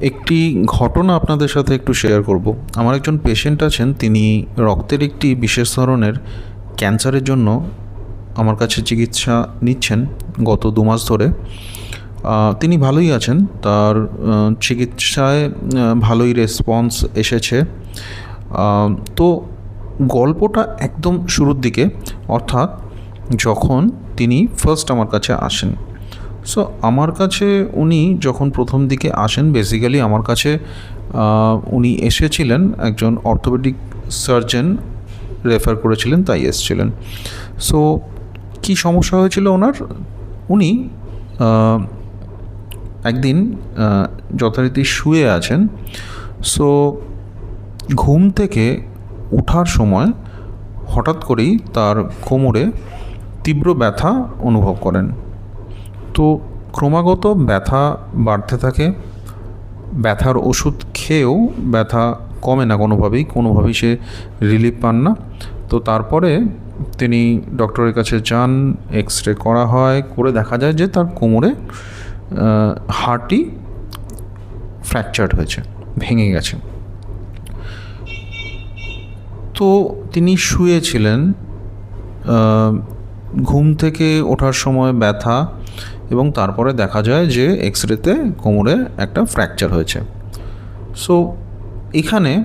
একটি ঘটনা আপনাদের সাথে একটু শেয়ার করব। আমার একজন পেশেন্ট আছেন, তিনি রক্তের একটি বিশেষ ধরনের ক্যান্সারের জন্য আমার কাছে চিকিৎসা নিচ্ছেন গত দু মাস ধরে। তিনি ভালোই আছেন, তার চিকিৎসায় ভালোই রেসপন্স এসেছে। তো গল্পটা একদম শুরুর দিকে, অর্থাৎ যখন তিনি ফার্স্ট আমার কাছে আসেন। সো আমার কাছে উনি যখন প্রথম দিকে আসেন বেসিক্যালি আমার কাছে উনি এসেছিলেন, একজন অর্থোপেডিক সার্জন রেফার করেছিলেন, তাই এসেছিলেন। সো কী সমস্যা হয়েছিল ওনার? উনি একদিন যথারীতি শুয়ে আছেন। সো ঘুম থেকে ওঠার সময় হঠাৎ করেই তার কোমরে তীব্র ব্যথা অনুভব করেন। তো ক্রমাগত ব্যথা বাড়তে থাকে। ব্যথার ওষুধ খেয়েও ব্যথা কমে না কোনোভাবেই কোনোভাবেই সে রিলিফ পান না। তো তারপরে তিনি ডক্টরের কাছে যান এক্স রে করা হয়, করে দেখা যায় যে তার কোমরে হাড়টি ফ্র্যাকচার্ড হয়েছে, ভেঙে গেছে। তো তিনি শুয়েছিলেন ঘুম থেকে ওঠার সময় ব্যথা এবং তারপরে দেখা যায় যে এক্স রেতে কোমরে একটা ফ্র্যাকচার হয়েছে। সো এখানে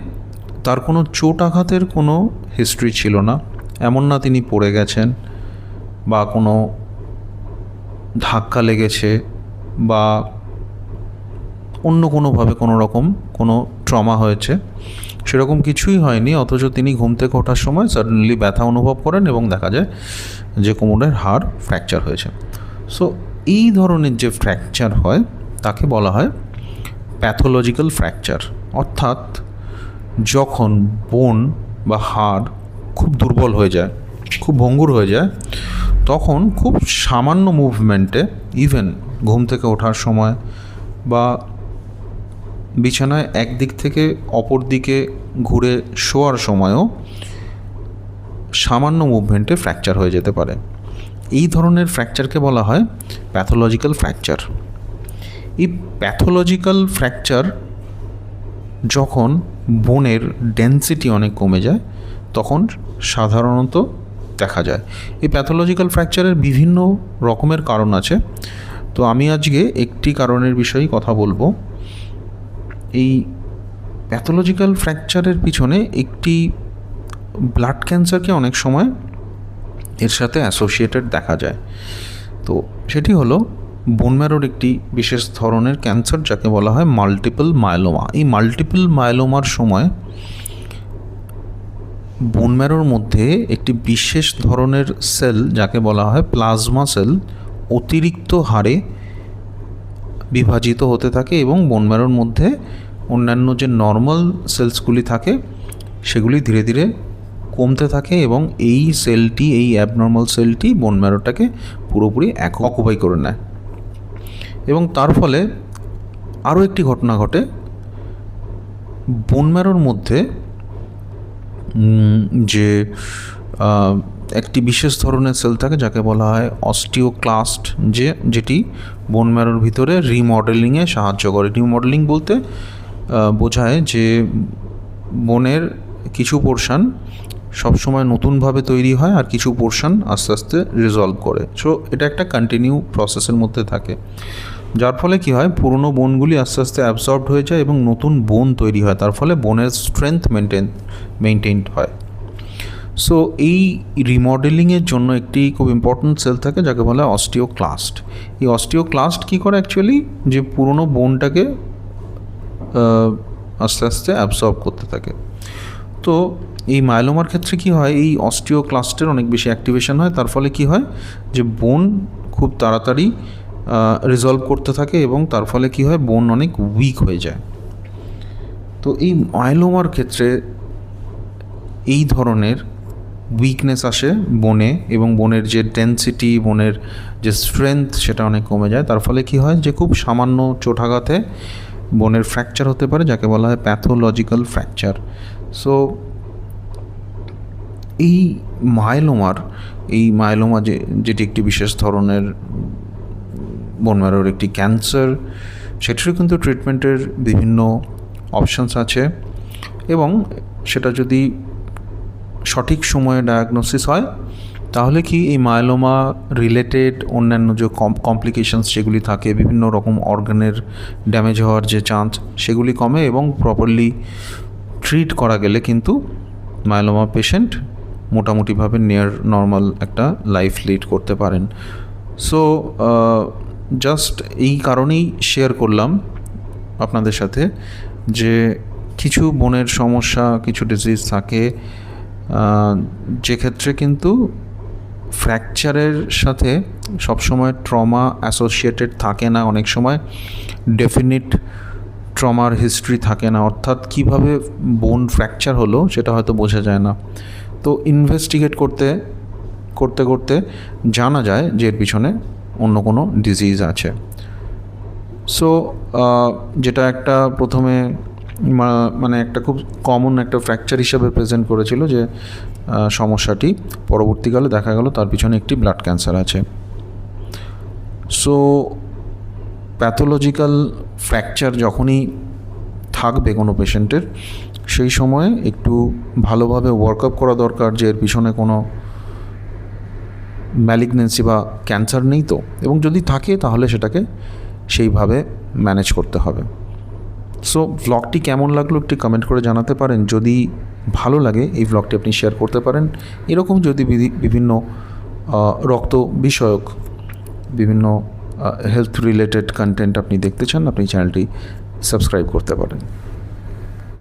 তার কোনো চোট আঘাতের কোনো হিস্ট্রি ছিল না। এমন না তিনি পড়ে গেছেন বা কোনো ধাক্কা লেগেছে বা অন্য কোনোভাবে কোনো রকম কোনো ট্রমা হয়েছে। সেরকম কিছুই হয়নি, অথচ তিনি ঘুম থেকে ওঠার সময় সাডেনলি ব্যথা অনুভব করেন এবং দেখা যায় যে কোমরের হাড় ফ্র্যাকচার হয়েছে। সো এই ধরনের যে ফ্র্যাকচার হয়, তাকে বলা হয় প্যাথোলজিক্যাল ফ্র্যাকচার অর্থাৎ যখন বোন বা হাড় খুব দুর্বল হয়ে যায়, খুব ভঙ্গুর হয়ে যায়, তখন খুব সামান্য মুভমেন্টে ইভেন ঘুম থেকে ওঠার সময় বা বিছানায় একদিক থেকে অপর দিকে ঘুরে শোয়ার সময়ও সামান্য মুভমেন্টে ফ্র্যাকচার হয়ে যেতে পারে। এই ধরনের ফ্র্যাকচারকে বলা হয় প্যাথোলজিক্যাল ফ্র্যাকচার এই প্যাথোলজিক্যাল ফ্র্যাকচার যখন বোনের ডেন্সিটি অনেক কমে যায়, তখন সাধারণত দেখা যায়। এই প্যাথোলজিক্যাল ফ্র্যাকচারের বিভিন্ন রকমের কারণ আছে। তো আমি আজকে একটি কারণের বিষয়েই কথা বলব। এই প্যাথোলজিক্যাল ফ্র্যাকচারের পিছনে একটি ব্লাড ক্যান্সারকে অনেক সময় এর সাথে অ্যাসোসিয়েটেড দেখা যায়। তো সেটি হলো বোনম্যারোর একটি বিশেষ ধরনের ক্যান্সার যাকে বলা হয় মাল্টিপল মায়োলোমা এই মাল্টিপল মায়োলোমার সময় বোনম্যারোর মধ্যে একটি বিশেষ ধরনের সেল যাকে বলা হয় প্লাজমা সেল অতিরিক্ত হারে বিভাজিত হতে থাকে এবং বোনম্যারোর মধ্যে অন্যান্য যে নর্মাল সেলসগুলি থাকে, সেগুলি ধীরে ধীরে কমতে থাকে এবং এই সেলটি এই অ্যাবনর্মাল সেলটি বোনম্যারোটাকে পুরোপুরি এক অকুপাই করে নেয়। এবং তার ফলে আরও একটি ঘটনা ঘটে। বোনম্যারোর মধ্যে যে একটি বিশেষ ধরনের সেল থাকে যাকে বলা হয় অস্টিওক্লাস্ট যে, যেটি বোন ম্যারোর ভিতরে রিমডেলিংয়ে সাহায্য করে। রিমডেলিং বলতে বোঝায় যে বোনের কিছু পোর্শান সবসময় নতুনভাবে তৈরি হয় আর কিছু পোর্শন আস্তে আস্তে রিজলভ করে। সো এটা একটা কন্টিনিউ প্রসেসের মধ্যে থাকে। যার ফলে কি হয়, পুরনো বোনগুলি আস্তে আস্তে অ্যাবসর্বড হয়ে যায় এবং নতুন বোন তৈরি হয়। তার ফলে বোনের স্ট্রেংথ মেনটেন মেনটেনড হয়। সো এই রিমডেলিংয়ের জন্য একটি খুব ইম্পর্ট্যান্ট সেল থাকে, যাকে বলা হয় অস্টিওক্লাস্ট এই অস্টিওক্লাস্ট কী করে অ্যাকচুয়ালি যে পুরনো বোনটাকে আস্তে আস্তে অ্যাবসর্ব করতে থাকে। তো এই মাইলোমার ক্ষেত্রে কি হয়? এই অস্টিওক্লাস্টের অনেক বেশি অ্যাক্টিভেশন হয়। তার ফলে কি হয়? যে বোন খুব তাড়াতাড়ি রিজলভ করতে থাকে এবং তার ফলে কি হয়? বোন অনেক উইক হয়ে যায়। তো এই মাইলোমার ক্ষেত্রে এই ধরনের উইকনেস আসে বনে এবং বনের যে ডেন্সিটি বনের যে স্ট্রেংথ সেটা অনেক কমে যায়। তার ফলে কি হয়? যে খুব সামান্য চোটাঘাতে বনের ফ্র্যাকচার হতে পারে, যাকে বলা হয় প্যাথোলজিক্যাল ফ্র্যাকচার সো এই মাইলোমার, এই মাইলোমা যে, যেটি একটি বিশেষ ধরনের বোনম্যারোর একটি ক্যান্সার সেটারও কিন্তু ট্রিটমেন্টের বিভিন্ন অপশানস আছে এবং সেটা যদি সঠিক সময়ে ডায়াগনোসিস হয়, তাহলে কি এই মায়োলোমা রিলেটেড অন্যান্য যে কমপ্লিকেশনস যেগুলি থাকে, বিভিন্ন রকম অর্গানের ড্যামেজ হওয়ার যে চান্স সেগুলি কমে এবং প্রপারলি ট্রিট করা গেলে কিন্তু মায়োলোমা পেশেন্ট মোটামুটিভাবে নিয়ার নর্মাল একটা লাইফ লিড করতে পারেন। সো জাস্ট এই কারণেই শেয়ার করলাম আপনাদের সাথে যে কিছু বোনের সমস্যা, কিছু ডিজিজ থাকে যে ক্ষেত্রে কিন্তু ফ্র্যাকচারের সাথে সবসময় ট্রমা অ্যাসোসিয়েটেড থাকে না। অনেক সময় ডেফিনিট ট্রমার হিস্ট্রি থাকে না। অর্থাৎ কীভাবে বোন ফ্র্যাকচার হলো সেটা হয়তো বোঝা যায় না। তো ইনভেস্টিগেট করতে করতে করতে জানা যায় যে এর পিছনে অন্য কোনো ডিজিজ আছে। সো যেটা একটা প্রথমে মানে একটা খুব কমন একটা ফ্র্যাকচার হিসাবে প্রেজেন্ট করেছিল যে সমস্যাটি পরবর্তীকালে দেখা গেল তার পিছনে একটি ব্লাড ক্যান্সার আছে। সো প্যাথোলজিক্যাল ফ্র্যাকচার যখনই থাকবে কোনো পেশেন্টের সেই সময়ে একটু ভালোভাবে ওয়ার্কআপ করা দরকার যে এর পিছনে কোনো ম্যালিগনেন্সি বা ক্যান্সার নেই তো। এবং যদি থাকে তাহলে সেটাকে সেইভাবে ম্যানেজ করতে হবে। সো ভ্লগটি কেমন লাগল একটি কমেন্ট করে জানাতে পারেন। যদি ভালো লাগে এই ভ্লগটি আপনি শেয়ার করতে পারেন। এরকম যদি বিভিন্ন রক্ত বিষয়ক বিভিন্ন হেলথ রিলেটেড কন্টেন্ট আপনি দেখতে চান, আপনি চ্যানেলটি সাবস্ক্রাইব করতে পারেন।